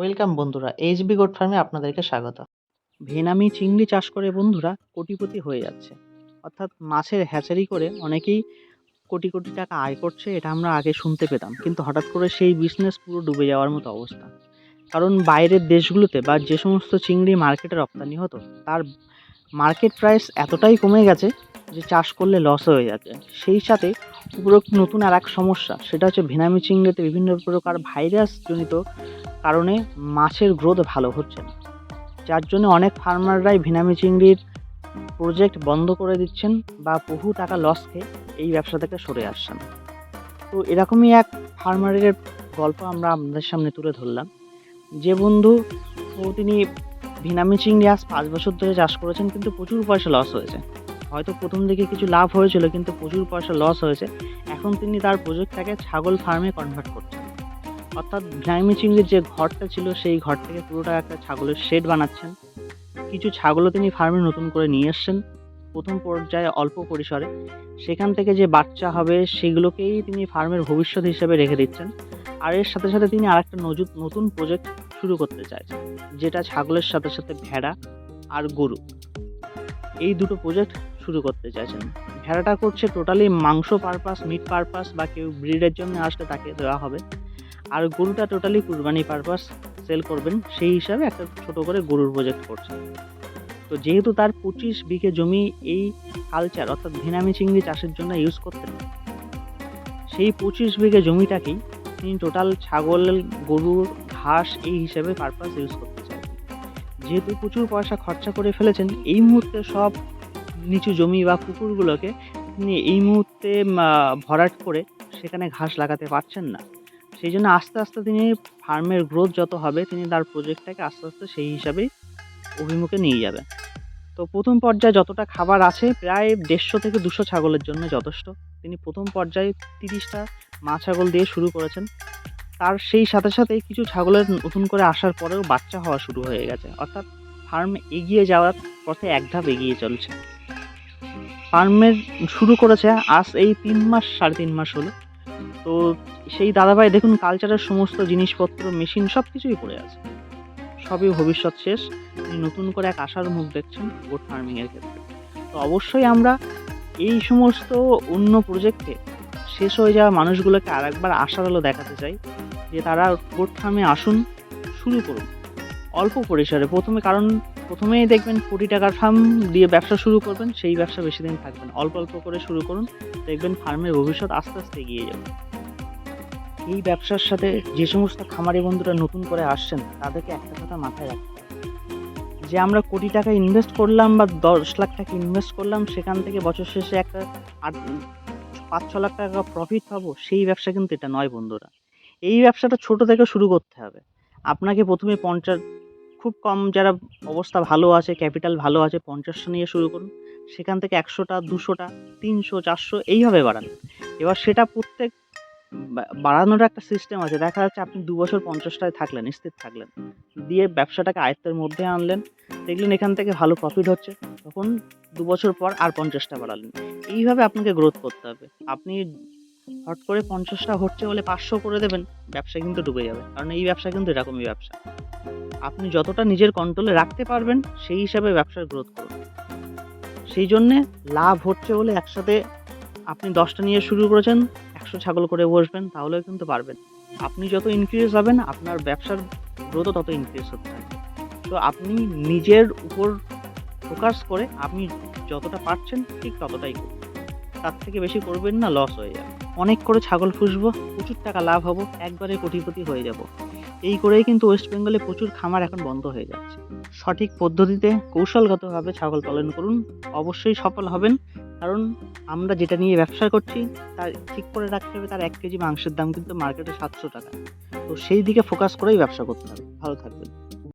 Welcome বন্ধুরা, HB goat ফার্মে আপনাদেরকে স্বাগত। ভেনামি চিংড়ি চাষ করে বন্ধুরা কোটিপতি হয়ে যাচ্ছে। অর্থাৎ মাছের হ্যাচারি করে অনেকেই কোটি কোটি টাকা আয় করছে, এটা আমরা আগে শুনতে পেতাম। কিন্তু হঠাৎ করে সেই বিজনেস পুরো ডুবে যাওয়ার মতো অবস্থা। কারণ বাইরের দেশগুলোতে বা যে সমস্ত চিংড়ি মার্কেটে রপ্তানি হতো, তার মার্কেট প্রাইস এতটাই কমে গেছে যে চাষ করলে লস হয়ে যাচ্ছে। সেই সাথে উপরোক্ত নতুন আর এক সমস্যা, সেটা হচ্ছে ভেনামি চিংড়িতে বিভিন্ন প্রকার ভাইরাস জনিত কারণে মাছের গ্রোথ ভালো হচ্ছে না। যার জন্য অনেক ফার্মাররাই ভিনামি চিংড়ির প্রজেক্ট বন্ধ করে দিচ্ছেন বা বহু টাকা লস খেয়ে এই ব্যবসা থেকে সরে আসছেন। তো এরকমই এক ফার্মারের গল্প আমরা আপনাদের সামনে তুলে ধরলাম। যে বন্ধু তিনি ভিনামি চিংড়ি আজ পাঁচ বছর ধরে চাষ করেছেন কিন্তু প্রচুর পয়সা লস হয়েছে। হয়তো প্রথম দিকে কিছু লাভ হয়েছিল কিন্তু প্রচুর পয়সা লস হয়েছে। এখন তিনি তার প্রজেক্টটাকে ছাগল ফার্মে কনভার্ট করছেন। অর্থাৎ গ্রামী চিংড়ির যে ঘরটা ছিল, সেই ঘর থেকে পুরোটা একটা ছাগলের শেড বানাচ্ছেন। কিছু ছাগলও তিনি ফার্মে নতুন করে নিয়ে এসছেন, প্রথম পর্যায়ে অল্প পরিসরে। সেখান থেকে যে বাচ্চা হবে, সেগুলোকেই তিনি ফার্মের ভবিষ্যৎ হিসেবে রেখে দিচ্ছেন। আর এর সাথে সাথে তিনি আরেকটা নজুত নতুন প্রজেক্ট শুরু করতে চাইছেন, যেটা ছাগলের সাথে সাথে ভেড়া আর গরু। এই দুটো প্রজেক্ট শুরু করতে চাইছেন। ভেড়াটা করছে টোটালি মাংস পারপাস মিট পারপাস বা কেউ ব্রিডের জন্য আসলে তাকে দেওয়া হবে। আর গরুটা টোটালি কুরবানি পারপাস সেল করবেন, সেই হিসাবে একটা ছোট করে গরুর প্রজেক্ট করছেন। তো যেহেতু তার পঁচিশ বিঘে জমি এই কালচার অর্থাৎ ভেনামি চিংড়ি চাষের জন্য ইউজ করতেন, সেই পঁচিশ বিঘে জমিটাকেই তিনি টোটাল ছাগল গরুর ঘাস এই হিসাবে পারপাস ইউজ করতে চান যেহেতু প্রচুর পয়সা খরচা করে ফেলেছেন, এই মুহূর্তে সব নিচু জমি বা পুকুরগুলোকে তিনি এই মুহূর্তে ভরাট করে সেখানে ঘাস লাগাতে পারছেন না। সেই জন্য আস্তে আস্তে তিনি ফার্মের গ্রোথ যত হবে, তিনি তার প্রজেক্টটাকে আস্তে আস্তে সেই হিসাবেই অভিমুখে নিয়ে যাবে তো প্রথম পর্যায়ে যতটা খাবার আছে, প্রায় দেড়শো থেকে দুশো ছাগলের জন্য যথেষ্ট। তিনি প্রথম পর্যায়ে তিরিশটা মা ছাগল দিয়ে শুরু করেছেন। তার সেই সাথে সাথে কিছু ছাগলের নতুন করে আসার পরেও বাচ্চা হওয়া শুরু হয়ে গেছে। অর্থাৎ ফার্ম এগিয়ে যাওয়ার পথে এক ধাপ এগিয়ে চলছে। ফার্মের শুরু করেছে আজ এই তিন মাস, সাড়ে তিন মাস হলো। তো সেই দাদাভাই, দেখুন কালচারের সমস্ত জিনিসপত্র মেশিন সব কিছুই পড়ে আছে। সবই ভবিষ্যৎ শেষ। তিনি নতুন করে এক আশার মুখ দেখছেন গোট ফার্মিংয়ের ক্ষেত্রে। তো অবশ্যই আমরা এই সমস্ত অন্য প্রজেক্টে শেষ হয়ে যাওয়া মানুষগুলোকে আর একবার আশার আলো দেখাতে চাই যে তারা গোট ফার্মে আসুন, শুরু করুন। অল্প পরিসরে। প্রথমে কারণ প্রথমেই দেখবেন কোটি টাকার ফার্ম দিয়ে ব্যবসা শুরু করবেন, সেই ব্যবসা বেশি দিন থাকবেন অল্প অল্প করে শুরু করুন, দেখবেন ফার্মের ভবিষ্যৎ আস্তে আস্তে এগিয়ে যাবে। এই ব্যবসার সাথে যে সমস্ত খামারি বন্ধুরা নতুন করে আসছেন, তাদেরকে একটা কথা মাথায় রাখতে যে আমরা কোটি টাকা ইনভেস্ট করলাম বা দশ লাখ টাকা ইনভেস্ট করলাম, সেখান থেকে বছর শেষে একটা আট, পাঁচ, ছ লাখ টাকা প্রফিট পাবো, সেই ব্যবসা কিন্তু এটা নয় বন্ধুরা। এই ব্যবসাটা ছোট থেকে শুরু করতে হবে। আপনাকে প্রথমে পঞ্চাশ খুব কম যারা অবস্থা ভালো আছে ক্যাপিটাল ভালো আছে, পঞ্চাশটা নিয়ে শুরু করুন, সেখান থেকে একশোটা, দুশোটা, তিনশো, চারশো, এইভাবে বাড়ান। এবার সেটা প্রত্যেক বাড়ানোর একটা সিস্টেম আছে, দেখা যাচ্ছে আপনি দু বছর পঞ্চাশটায় থাকলেন, স্থির থাকলেন, দিয়ে ব্যবসাটাকে আয়ত্তের মধ্যে আনলেন, দেখলেন এখান থেকে ভালো প্রফিট হচ্ছে, তখন দু বছর পর আর পঞ্চাশটা বাড়ালেন। এইভাবে আপনাকে গ্রোথ করতে হবে। আপনি হট করে পঞ্চাশটা হচ্ছে বলে পাঁচশো করে দেবেন, ব্যবসা কিন্তু ডুবে যাবে, কারণ এই ব্যবসা কিন্তু এরকমই ব্যবসা। আপনি যতটা নিজের কন্ট্রোলে রাখতে পারবেন, সেই হিসাবে ব্যবসার গ্রোথ করুন। সেই জন্যে লাভ হচ্ছে বলে একসাথে আপনি দশটা নিয়ে শুরু করেছেন, একশো ছাগল করে বসবেন, তাহলেও কিন্তু পারবেন। আপনি যত ইনক্রিজ হবেন, আপনার ব্যবসার গ্রোথও তত ইনক্রিজ হতে থাকবে। তো আপনি নিজের উপর ফোকাস করে আপনি যতটা পারছেন, ঠিক ততটাই করুন। তার থেকে বেশি করবেন না লস হয়ে যাবে। অনেক করে ছাগল পুষবো, প্রচুর টাকা লাভ হব, একবারে কোটিপতি হয়ে যাব। এই করেই কিন্তু ওয়েস্ট বেঙ্গলে প্রচুর খামার এখন বন্ধ হয়ে যাচ্ছে। সঠিক পদ্ধতিতে কৌশলগতভাবে ছাগল পালন করুন, অবশ্যই সফল হবেন। কারণ আমরা যেটা নিয়ে ব্যবসা করছি তার ঠিক করে রাখতে হবে, তার এক কেজি মাংসের দাম কিন্তু মার্কেটে সাতশো টাকা। তো সেই দিকে ফোকাস করেই ব্যবসা করতে হবে। ভালো থাকবেন।